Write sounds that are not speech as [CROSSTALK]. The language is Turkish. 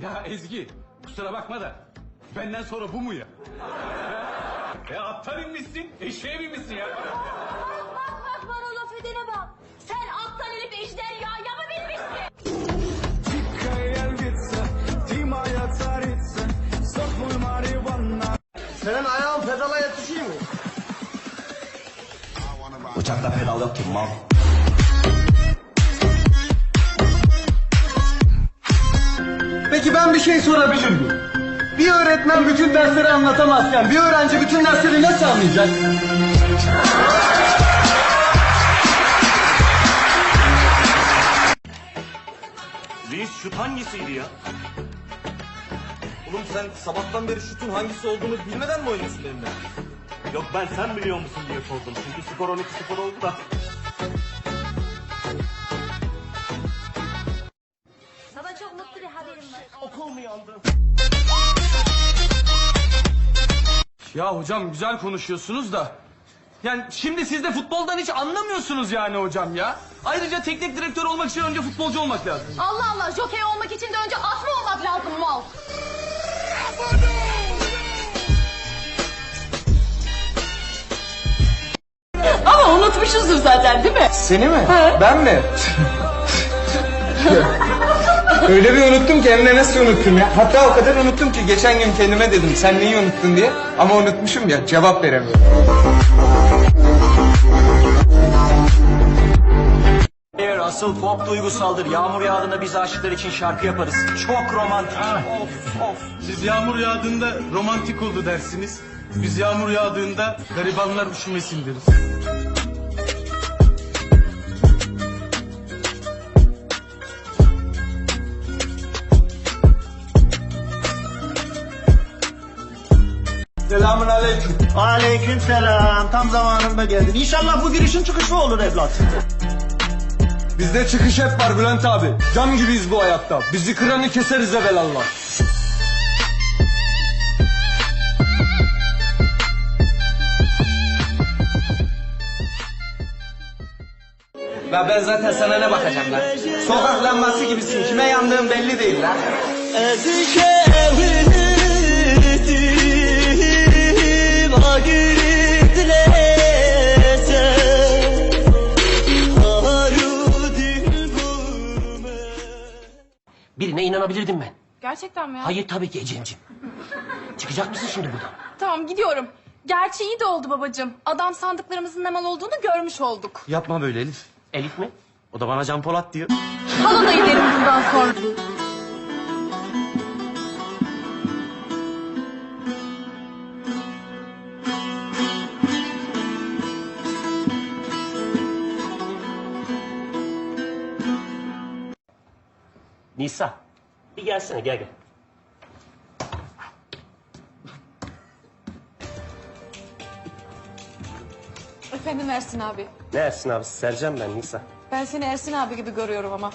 Ya Ezgi kusura bakma da benden sonra bu mu ya? ya attan inmişsin eşeğe binmişsin ya. Bak bak bana laf edene bak. Sen attan inip ejderhaya mı binmişsin? Senin ayağın pedala yetişiyor mu? Uçakta pedal yok ki mal. Peki ben bir şey sorabilir miyim? Bir öğretmen bütün dersleri anlatamazken bir öğrenci bütün dersleri nasıl anlayacak? Reis şut hangisiydi ya? Oğlum sen sabahtan beri şutun hangisi olduğunu bilmeden mi oynuyorsun benimle? Yok ben sen biliyor musun diye sordum. Çünkü skor 12-0 oldu da. Yandı? Ya hocam güzel konuşuyorsunuz da. Yani şimdi siz de futboldan hiç anlamıyorsunuz yani hocam ya. Ayrıca teknik direktör olmak için önce futbolcu olmak lazım. Allah Allah jokey olmak için de önce at mı olmak lazım mal? Ama unutmuşuzdur zaten değil mi? Seni mi? Ben mi? [LAUGHS] Öyle bir unuttum ki hem de nasıl unuttum ya. Hatta o kadar unuttum ki geçen gün kendime dedim sen neyi unuttun diye. Ama unutmuşum ya cevap veremiyorum. Eğer asıl pop duygusaldır. Yağmur yağdığında biz aşıklar için şarkı yaparız. Çok romantik. Of of. Siz yağmur yağdığında romantik oldu dersiniz. Biz yağmur yağdığında garibanlar üşümesin deriz. Selamun aleyküm. Aleyküm selam. Tam zamanında geldin. İnşallah bu girişin çıkışı olur evlat. Bizde çıkış hep var Bülent abi. Cam gibiyiz bu hayatta. Bizi kıranı keseriz evelallah. Ya ben zaten sana ne bakacağım lan? Sokak lambası gibisin. Kime yandığın belli değil lan. İnanabilirdim ben. Gerçekten mi ya? Hayır tabii ki Ecem'ciğim. Çıkacak mısın şimdi buradan? Tamam gidiyorum. Gerçi iyi de oldu babacığım. Adam sandıklarımızın ne mal olduğunu görmüş olduk. Yapma böyle Elif. Elif mi? O da bana Can Polat diyor. Hala da giderim bundan sonra. Nisa. Bir gelsene gel gel. Efendim Ersin abi. Ne Ersin abi? Sercan ben Nisa. Ben seni Ersin abi gibi görüyorum ama.